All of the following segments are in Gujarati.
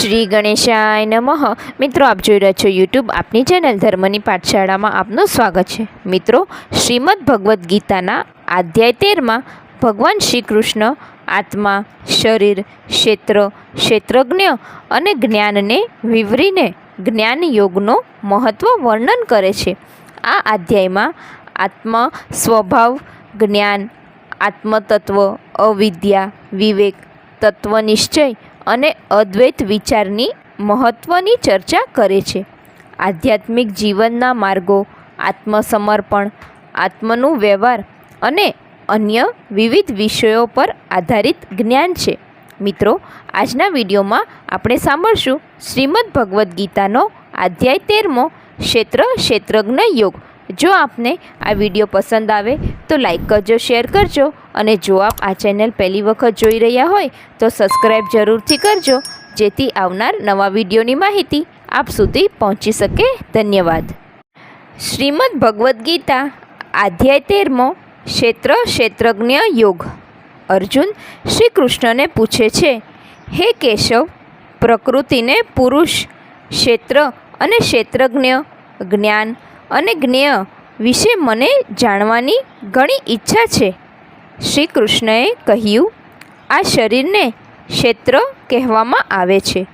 શ્રી ગણેશાય નમઃ. મિત્રો, આપ જોઈ રહ્યા છો યુટ્યુબ આપની ચેનલ ધર્મની પાઠશાળામાં આપનું સ્વાગત છે. મિત્રો, શ્રીમદ ભગવદ્ ગીતાના અધ્યાય તેરમાં ભગવાન શ્રી કૃષ્ણ આત્મા, શરીર, ક્ષેત્ર, ક્ષેત્રજ્ઞ અને જ્ઞાનને વિવરીને જ્ઞાન યોગનો મહત્ત્વ વર્ણન કરે છે. આ અધ્યાયમાં આત્મ, સ્વભાવ, જ્ઞાન, આત્મતત્વ, અવિદ્યા, વિવેક તત્વનિશ્ચય અને અદ્વૈત વિચારની મહત્ત્વની ચર્ચા કરે છે. આધ્યાત્મિક જીવનના માર્ગો, આત્મસમર્પણ, આત્મનું વ્યવહાર અને અન્ય વિવિધ વિષયો પર આધારિત જ્ઞાન છે. મિત્રો, આજના વિડીયોમાં આપણે સાંભળશું શ્રીમદ ભગવદ્ ગીતાનો અધ્યાય તેરમો ક્ષેત્ર ક્ષેત્રજ્ઞ યોગ. જો આપને આ વીડિયો પસંદ આવે, તો લાઈક કરજો, શેર કરજો અને જો આપ આ ચેનલ પહેલી વખત જોઈ રહ્યા હોય, તો સબસ્ક્રાઈબ જરૂરથી કરજો, જેથી આવનાર નવા વિડીયોની માહિતી આપ સુધી પહોંચી શકે. ધન્યવાદ. શ્રીમદ ભગવદ્ ગીતા, અધ્યાય તેરમો, ક્ષેત્ર ક્ષેત્રજ્ઞ યોગ. અર્જુન શ્રી કૃષ્ણને પૂછે છે, હે કેશવ, પ્રકૃતિને પુરુષ, ક્ષેત્ર અને ક્ષેત્રજ્ઞ, જ્ઞાન અને જ્ઞેય વિશે મને જાણવાની ઘણી ઈચ્છા છે. શ્રી કૃષ્ણએ કહ્યું, આ શરીરને ક્ષેત્ર કહેવામાં આવે છે.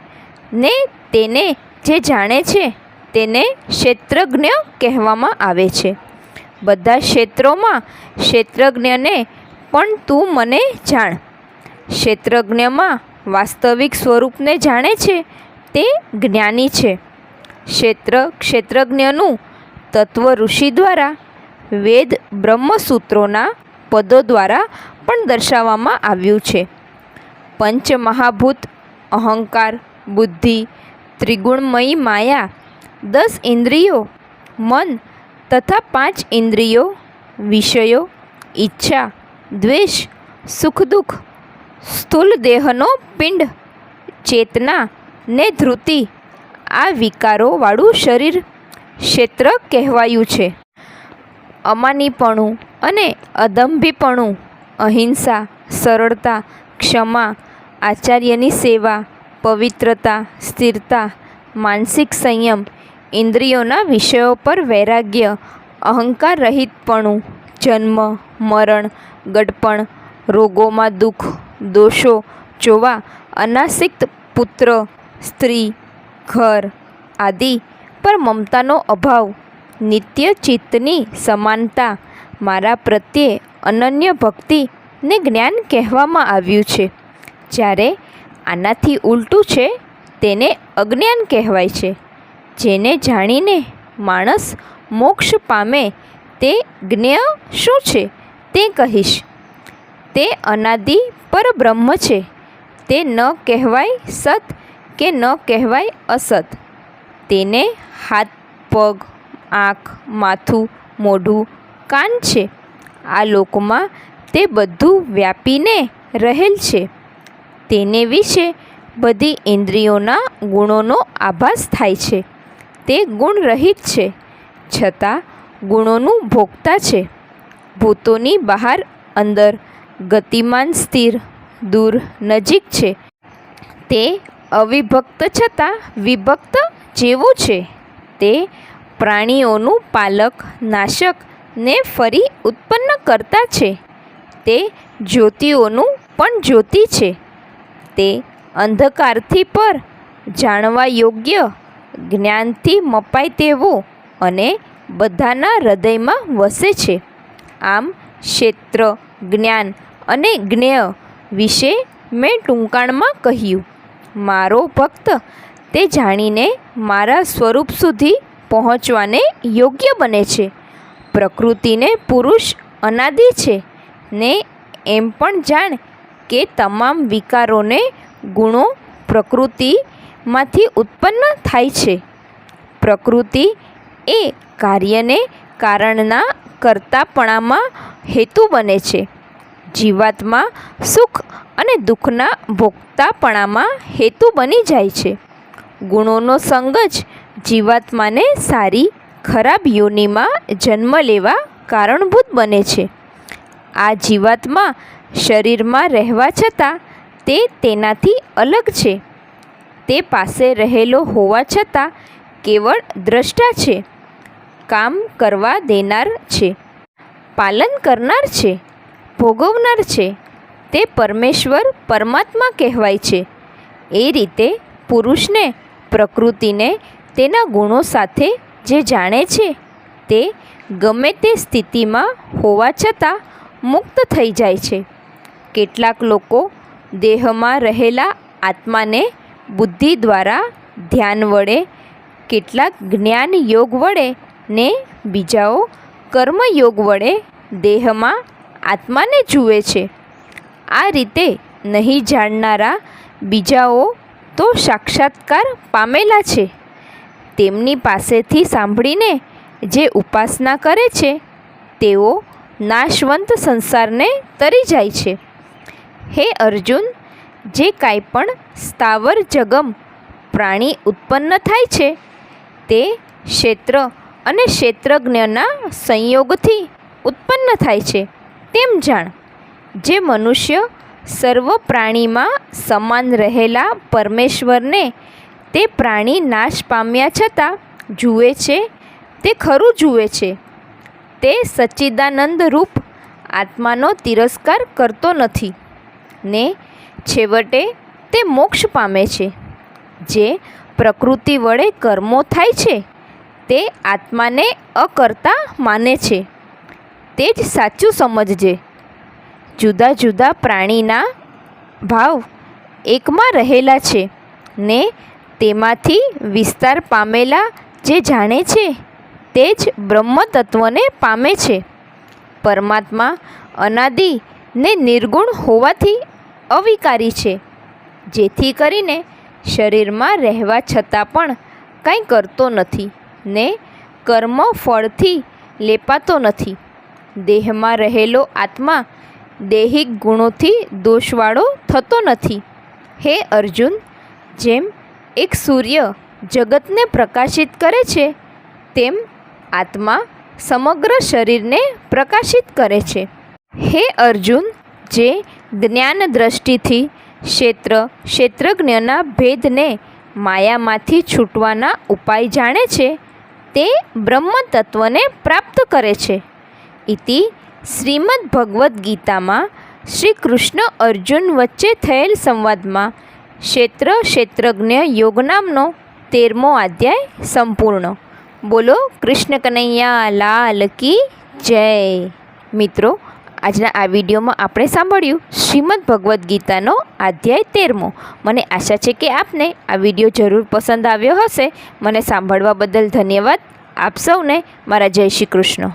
ને તેને જે જાણે છે, તેને ક્ષેત્રજ્ઞ કહેવામાં આવે છે. બધા ક્ષેત્રોમાં ક્ષેત્રજ્ઞને પણ તું મને જાણ. ક્ષેત્રજ્ઞમાં વાસ્તવિક સ્વરૂપને જાણે છે, તે જ્ઞાની છે. ક્ષેત્ર ક્ષેત્રજ્ઞનું તત્વ ઋષિ દ્વારા વેદ બ્રહ્મસૂત્રોના પદો દ્વારા પણ દર્શાવવામાં આવ્યું છે. પંચમહાભૂત, અહંકાર, બુદ્ધિ, ત્રિગુણમયી માયા, દસ ઇન્દ્રિયો, મન તથા પાંચ ઇન્દ્રિયો, વિષયો, ઈચ્છા, દ્વેષ સુખ દુઃખ સ્થૂલ દેહનો પિંડ, ચેતના, ને ધૃતિ આ વિકારોવાળું શરીર ક્ષેત્ર કહેવાયું છે. અમાનીપણું અને અદંભીપણું, અહિંસા, સરળતા, ક્ષમા, આચાર્યની સેવા, પવિત્રતા, સ્થિરતા, માનસિક સંયમ, ઇન્દ્રિયોના વિષયો પર વૈરાગ્ય અહંકાર રહિતપણું જન્મ, મરણ, ગડપણ, રોગોમાં દુઃખ, દોષો, જોવા, અનાસિક્ત પુત્ર, સ્ત્રી, ઘર, આદિ પર મમતાનો અભાવ. નિત્ય ચિત્તની સમાનતા. મારા પ્રત્યે અનન્ય ભક્તિ ને જ્ઞાન કહેવામાં આવ્યું છે. જ્યારે આનાથી ઉલટું છે, તેને અજ્ઞાન કહેવાય છે. જેને જાણીને માણસ મોક્ષ પામે તે જ્ઞેય શું છે તે કહીશ. તે અનાદિ પરબ્રહ્મ છે. તે ન કહેવાય સત કે ન કહેવાય અસત. તેને હાથ, પગ, આંખ, માથું, મોઢું, કાન છે. આ લોકમાં તે બધું વ્યાપીને રહેલ છે. તેને વિશે બધી ઇન્દ્રિયોના ગુણોનો આભાસ થાય છે. તે ગુણરહિત છે. છતાં ગુણોનું ભોગતા છે. ભૂતોની બહાર અંદર ગતિમાન સ્થિર, દૂર, નજીક છે. તે અવિભક્ત છતાં વિભક્ત જેવું છે તે પ્રાણીઓનું પાલક, નાશક ને ફરી ઉત્પન્ન કરતા છે. તે જ્યોતિઓનું પણ જ્યોતિ છે. તે અંધકારથી પર જાણવા યોગ્ય જ્ઞાનથી મપાય તેવું અને બધાના હૃદયમાં વસે છે. આમ ક્ષેત્ર, જ્ઞાન અને જ્ઞેય વિશે મેં ટૂંકાણમાં કહ્યું. મારો ભક્ત તે જાણીને મારા સ્વરૂપ સુધી પહોંચવાને યોગ્ય બને છે. પ્રકૃતિને પુરુષ અનાદિ છે. ને એમ પણ જાણ કે તમામ વિકારોને ગુણો પ્રકૃતિમાંથી ઉત્પન્ન થાય છે. પ્રકૃતિ એ કાર્યને કારણના કરતાપણામાં હેતુ બને છે. જીવાતમાં સુખ અને દુઃખના ભોગતાપણામાં હેતુ બની જાય છે. ગુણોનો સંગ જ જીવાત્માને સારી, ખરાબ યોનિમાં જન્મ લેવા કારણભૂત બને છે. આ જીવાત્મા શરીરમાં રહેવા છતાં તે તેનાથી અલગ છે. તે પાસે રહેલો હોવા છતાં કેવળ દ્રષ્ટા છે. કામ કરવા દેનાર છે. પાલન કરનાર છે. ભોગવનાર છે. તે પરમેશ્વર પરમાત્મા કહેવાય છે. એ રીતે પુરુષને પ્રકૃતિને તેના ગુણો સાથે જે જાણે છે તે ગમે તે સ્થિતિમાં હોવા છતાં મુક્ત થઈ જાય છે. કેટલાક લોકો દેહમાં રહેલા આત્માને બુદ્ધિ દ્વારા ધ્યાન વડે, કેટલાક જ્ઞાન યોગ વડે ને બીજાઓ કર્મયોગ વડે દેહમાં આત્માને જુએ છે. આ રીતે નહીં જાણનારા બીજાઓ તો સાક્ષાત્કાર પામેલા છે. તેમની પાસેથી સાંભળીને જે ઉપાસના કરે છે, તેઓ નાશવંત સંસારને તરી જાય છે. હે અર્જુન, જે કાંઈ પણ સ્થાવર જગમ પ્રાણી ઉત્પન્ન થાય છે, તે ક્ષેત્ર અને ક્ષેત્રજ્ઞના સંયોગથી ઉત્પન્ન થાય છે. તેમ જાણ, જે મનુષ્ય સર્વ પ્રાણીમાં સમાન રહેલા પરમેશ્વરને તે પ્રાણી નાશ પામ્યા છતાં જુએ છે, તે ખરું જુએ છે. તે સચ્ચિદાનંદ રૂપ આત્માનો તિરસ્કાર કરતો નથી ને છેવટે તે મોક્ષ પામે છે. જે પ્રકૃતિ વડે કર્મો થાય છે, તે આત્માને અકર્તા માને છે. તે જ સાચું સમજજે. જુદા જુદા પ્રાણીના ભાવ એકમાં રહેલા છે ને તેમાંથી વિસ્તાર પામેલા જે જાણે છે તે જ બ્રહ્મતત્વને પામે છે. પરમાત્મા અનાદિ ને નિર્ગુણ હોવાથી અવિકારી છે. જેથી કરીને શરીરમાં રહેવા છતાં પણ કંઈ કરતો નથી ને કર્મ ફળથી લેપાતો નથી. દેહમાં રહેલો આત્મા દૈહિક ગુણોથી દોષવાળો થતો નથી. હે અર્જુન, જેમ એક સૂર્ય જગતને પ્રકાશિત કરે છે, તેમ આત્મા સમગ્ર શરીરને પ્રકાશિત કરે છે. હે અર્જુન, જે જ્ઞાન દ્રષ્ટિથી ક્ષેત્ર ક્ષેત્રજ્ઞના ભેદને માયામાંથી છૂટવાના ઉપાય જાણે છે, તે બ્રહ્મ તત્વને પ્રાપ્ત કરે છે. ઇતિ શ્રીમદ્ ભગવદ્ ગીતામાં શ્રી કૃષ્ણ અર્જુન વચ્ચે થયેલ સંવાદમાં ક્ષેત્ર ક્ષેત્રજ્ઞ યોગ નામનો તેરમો અધ્યાય સંપૂર્ણ. બોલો કૃષ્ણ કનૈયા લાલ કી જય. મિત્રો, આજના આ વિડીયોમાં આપણે સાંભળ્યું શ્રીમદ્ ભગવદ્ ગીતાનો અધ્યાય તેરમો. મને આશા છે કે આપને આ વીડિયો જરૂર પસંદ આવ્યો હશે. મને સાંભળવા બદલ ધન્યવાદ. આપ સૌને મારા જય શ્રી કૃષ્ણ.